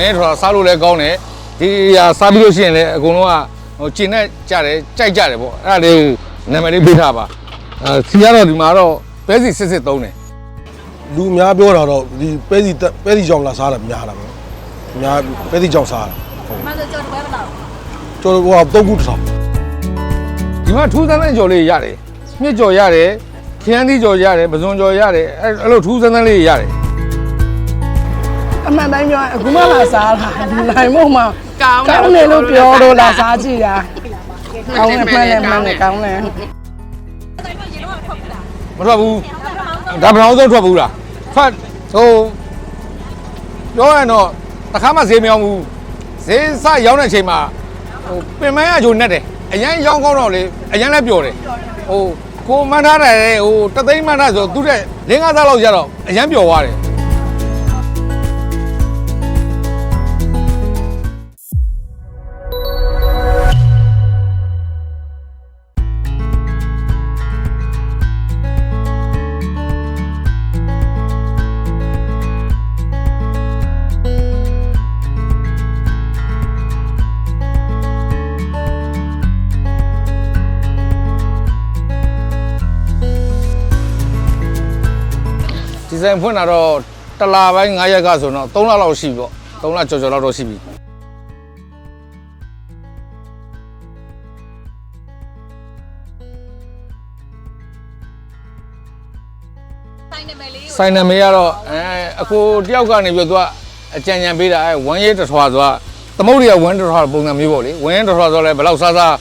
ဝင်ရဲထွက်စားလို့လည်းကောင်းတယ်ဒီဟာစားပြီးလို့ရှိရင်လည်းအကုန်လုံးကဟိုကျင်နဲ့ကြတယ်ကြိုက်ကြတယ်ပေါ့အဲ့ဒါလေးနာမည်လေးပေးထားပါအဲစီကတော့ဒီမှာတော့ပဲစီစစ်စစ်သုံးတယ်လူအများပြောတာတော့ဒီပဲစီတက်ပဲစီကြောင်လာစားတာများတာပဲအများပဲစီကြောင်စားတာမဆိုကြော်တပွဲမလားကျွန်တော်ဟိုဟာသုံးခုတစ်ထောင်ဒီမှာထူးဆန်းတဲ့ကြော်လေးရတယ်မြစ်ကြော်ရတယ်ခရမ်းသီးကြော်ရတယ်ပဇွန်ကြော်ရတယ်အဲ့အဲ့လိုထူးဆန်းဆန်းလေးရတယ် အမှန်တိုင်းပြောရင်အခုမှလာစားတာနိုင်မို့မှကောင်းကောင်းတယ်လို့ပြောလို့လာစားကြည့်တာကောင်းတယ်မှန်တယ်မှန်တယ်ကောင်းတယ်တိုင်မရေတော့ထွက်ပြီလားမထွက်ဘူးဒါပထမဆုံးဒါပထမဆုံးထွက်ဘူးလားထွက်ဟိုပြောရရင်တော့တစ်ခါမှဈေးမရောက်ဘူးဈေးစရောက်တဲ့အချိန်မှာဟိုပင်မရဂျိုနဲ့တယ်အရန်ရောင်းကောင်းတော့လေအရန်လည်းပျော်တယ်ဟိုကိုမှန်းထားတယ်ဟိုတသိန်းမှန်းထားဆိုသူတဲ့လင်းကားသားလောက်ရတော့အရန်ပျော်သွားတယ် ဒီဇိုင်းဖွင့်တာတော့တစ်လပိုင်း9ရက်ကဆိုတော့3လလောက်ရှိပြီပေါ့3လကျော်ကျော်လောက်တော့ရှိပြီတိုင်နံပါတ်လေးကိုဆိုင်နာမည်ကတော့အဲအကိုတယောက်ကနေပြီးတော့သူကအကြံဉာဏ်ပေးတာအဲဝမ်းရဲတစ်ထွာဆိုတာသမုတ်တွေကဝမ်းတစ်ထွာပုံစံမျိုးပေါ့လေဝမ်းရဲတစ်ထွာဆိုတော့လည်းဘယ်လောက်စားစား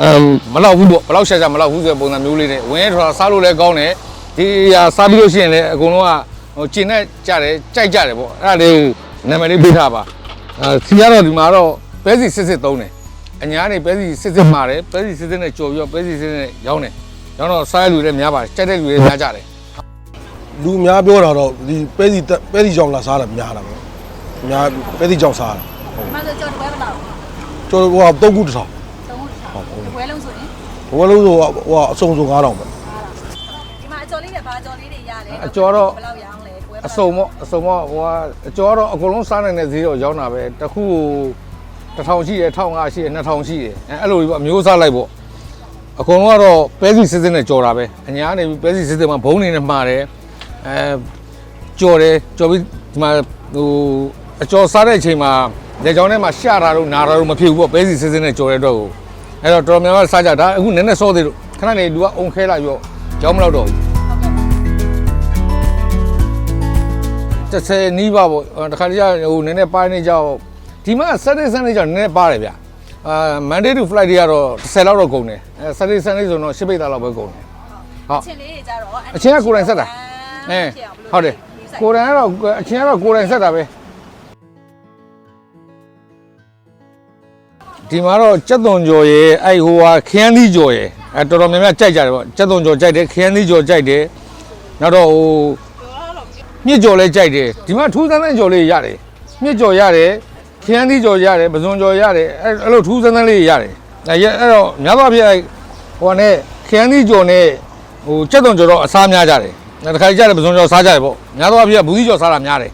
အမ်မလောက်ဘူးပေါ့ဘယ်လောက်ရှာရှာမလောက်ဘူးဆိုတဲ့ပုံစံမျိုးလေးနဲ့ဝမ်းရဲတစ်ထွာစားလို့လည်းကောင်းတယ် ဒီဟာစားပြီးလို့ရှိရင်လည်းအကုန်လုံးကဟိုကျင်နဲ့ကြတယ်ကြိုက်ကြတယ်ပေါ့အဲ့ဒါလေးနာမည်လေးပေးထားပါအဲစီကတော့ဒီမှာတော့ပဲစီစစ်စစ်သုံးတယ်အညာနေပဲစီစစ်စစ်မှာတယ်ပဲစီစစ်စစ်နဲ့ကြော်ပြီးတော့ပဲစီစစ်စစ်နဲ့ရောင်းတယ်ရောင်းတော့စားရလူတွေများပါတယ်ကြိုက်တဲ့လူတွေများကြတယ်လူအများပြောတာတော့ဒီပဲစီတက်ပဲစီကြောင်လာစားတာများတာပဲအများပဲစီကြောင်စားတာမဆိုကြော်တပွဲမလားကျွန်တော်ဟိုဟာသုံးခုတစ်ထောင်သုံးခုတစ်ထောင်တပွဲလုံးဆိုရင်ဘဝလုံးဆိုဟိုဟာအစုံစုံ9000ပဲဒီမှာအကြော်လေးတွေ ဘာကြော်လေးတွေရလဲအကျော်တော့ဘယ်လောက်ရအောင်လဲတပွဲအစုံပေါ့အစုံပေါ့ဟိုကအကျော်ကတော့အကုန်လုံးစားနိုင်တဲ့ဈေးတော့ရောင်းတာပဲတစ်ခု1000ရှိတယ်1500ရှိတယ်2000ရှိတယ်အဲအဲ့လိုကြီးပေါ့အမျိုးစားလိုက်ပေါ့အကုန်လုံးကတော့ပဲစီစစ်စစ်နဲ့ကြော်တာပဲအညာကနေပြီးပဲစီစစ်စစ်မှာဘုံနေနဲ့မှားတယ်အဲကြော်တယ်ကြော်ပြီးဒီမှာဟိုအကျော်စားတဲ့အချိန်မှာလက်ချောင်းထဲမှာရှာတာတော့နာတာတော့မဖြစ်ဘူးပေါ့ပဲစီစစ်စစ်နဲ့ကြော်တဲ့အတွက်ကိုအဲ့တော့တော်တော်များများစားကြဒါအခုနည်းနည်းစောသေးလို့ခဏနေလူကအုံခဲလာပြီးတော့ကြောင်းမလောက်တော့ဘူး 30နီးပါပေါ့တခါတည်းဟိုနည်းနည်းပိုင်းနေကြတော့ဒီမှာ Saturday Sunday ကျတော့နည်းနည်းပါတယ်ဗျအာ Monday to Friday ကတော့10လောက်တော့ကုန်တယ်အဲ Saturday Sunday ဆိုတော့10ပိတ်သားလောက်ပဲကုန်တယ်ဟုတ်အချင်းလေးတွေကြတော့အချင်းကကိုယ်တိုင်ဆက်တာအဲဟုတ်တယ်ကိုယ်တိုင်ကတော့အချင်းကတော့ကိုယ်တိုင်ဆက်တာပဲဒီမှာတော့ကြက်သွန်ကြော်ရယ်အဲ့ဟိုဟာခရမ်းသီးကြော်ရယ်အဲတော်တော်များများကြိုက်ကြတယ်ပေါ့ကြက်သွန်ကြော်ကြိုက်တယ်ခရမ်းသီးကြော်ကြိုက်တယ်နောက်တော့ဟို မြစ်ကြော်လဲကြိုက်တယ်ဒီမှာထူးဆန်းတဲ့ကြော်လေးရတယ်မြစ်ကြော်ရတယ်ခရမ်းသီးကြော်ရတယ်ပဇွန်ကြော်ရတယ်အဲ့အဲ့လိုထူးဆန်းဆန်းလေးရတယ်အဲ့ရအဲ့တော့များသောအားဖြင့်အဲ့ဟိုကနဲ့ခရမ်းသီးကြော်နဲ့ဟိုကြက်သွန်ကြော်တော့အစားများကြတယ်အဲ့တခါကြတယ်ပဇွန်ကြော်စားကြတယ်ပေါ့များသောအားဖြင့်ဘူးသီးကြော်စားတာများတယ်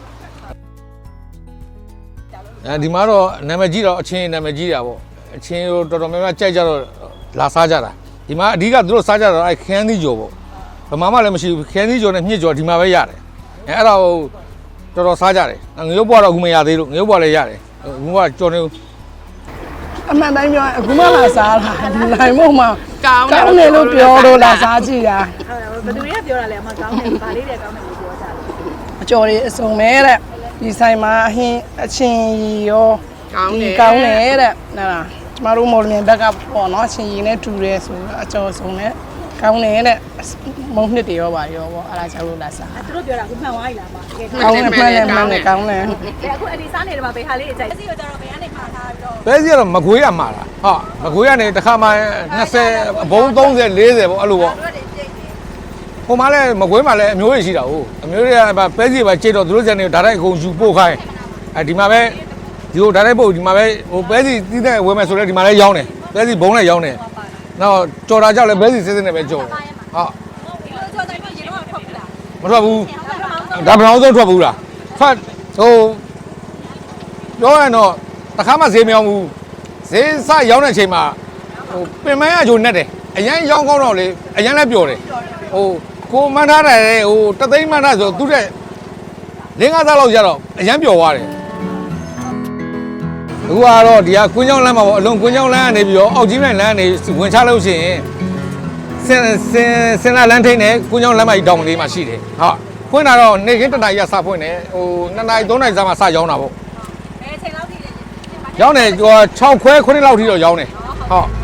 အဲဒီမှာတော့နာမည်ကြီးတော့အချင်းနာမည်ကြီးတာပေါ့အချင်းတို့တော်တော်များများကြိုက်ကြတော့လာစားကြတာဒီမှာအဓိကသူတို့စားကြတော့အဲ့ခရမ်းသီးကြော်ပေါ့ဘယ်မှာမှလည်းမရှိဘူးခရမ်းသီးကြော်နဲ့မြစ်ကြော်ဒီမှာပဲရတယ် အဲအဲ့ဒါကိုတော်တော်စားကြတယ်ငရုတ်ဘွားတော့အခုမရသေးလို့ငရုတ်ဘွားလည်းရတယ်အခုကကြော်နေအမှန်တိုင်းပြောရင်အခုမှလာစားတာနိုင်မို့မှကောင်းတယ်လို့ပြောလို့လာစားကြည့်တာဘယ်သူတွေကပြောတာလဲအမကောင်းတယ်ဗာလေးတွေကောင်းတယ်လို့ပြောကြတယ်အကျော်တွေအစုံမဲတဲ့ဒီဆိုင်မှာအဟင်းအချင်းရီရောကောင်းတယ်ကောင်းတယ်တဲ့နာလားကျမတို့မော်လမြိုင်ဘက်ကပေါ့နော်အချင်းရီနဲ့တူတယ်ဆိုတော့အကျော်စုံနဲ့ ကောင်းတယ်တဲ့မုံနှစ်တွေရောပါရောပေါ့အဲ့ဒါကြောင့်လို့လာစားသူတို့ပြောတာအခုမှန်သွားပြီလားမတကယ်ကောင်းတယ်မှန်တယ်မှန်တယ်ကောင်းတယ်အခုအဒီစားနေတယ်မှာဘယ်ဟာလေးတွေကြိုက်စီကိုကြတော့ဘယ်ကနေမှာထားပြီးတော့ပဲစီကတော့မကွေးရမှာလားဟာမကွေးကနေတစ်ခါမှ20ဘုံ30 40ပေါ့အဲ့လိုပေါ့တို့တွေကြိတ်တယ်ဟိုမှာလည်းမကွေးမှာလည်းအမျိုးတွေရှိတာဟုတ်အမျိုးတွေကပဲစီပဲကြိတ်တော့သူတို့စံနေဓာတ်ရိုက်အကုန်ယူပို့ခိုင်းအဲဒီမှာပဲဒီလိုဓာတ်ရိုက်ပို့ဒီမှာပဲဟိုပဲစီတီးတဲ့ဝယ်မယ်ဆိုတော့ဒီမှာလည်းရောင်းတယ်ပဲစီဘုံလည်းရောင်းတယ် နောက်ကြော်တာကြောက်လည်းပဲစီစစ်စစ်နဲ့ပဲကြော်တယ်ဟုတ်ဒီလိုကြော်တိုင်းမှာရေတော့ထွက်ပြီလားမထွက်ဘူးဒါပထမဆုံးဒါပထမဆုံးထွက်ဘူးလားထွက်ဟိုပြောရရင်တော့တစ်ခါမှဈေးမရောက်ဘူးဈေးစရောက်တဲ့အချိန်မှာဟိုပင်မန်းအချိုနဲ့တယ်အရန်ရောင်းကောင်းတော့လေအရန်လည်းပျော်တယ်ဟိုကိုမှန်းထားတယ်ဟိုတသိန်းမှန်းထားဆိုသူတဲ့လင်းကားသားလောက်ရတော့အရန်ပျော်သွားတယ် အခုကတော့ဒီကကွင်းချောင်းလမ်းမှာပေါ့အလုံးကွင်းချောင်းလမ်းကနေပြီးတော့အောက်ကြီးမြိုင်လမ်းကနေဝင်ချလို့ရှိရင်စင်စင်စင်လာလန်းထိန်နဲ့ကုန်းချောင်းလမ်းမကြီးတောင်လေးမှာရှိတယ်ဟုတ်ဖွင့်တာတော့နေခင်းတနားကြီးကစဖွင့်တယ်ဟို2နာရီ3နာရီစမှစရောင်းတာပေါ့အဲချိန်လောက်ထိနေရောင်းတယ်ဟို6ခွဲ9လောက်ထိတော့ရောင်းတယ်ဟုတ်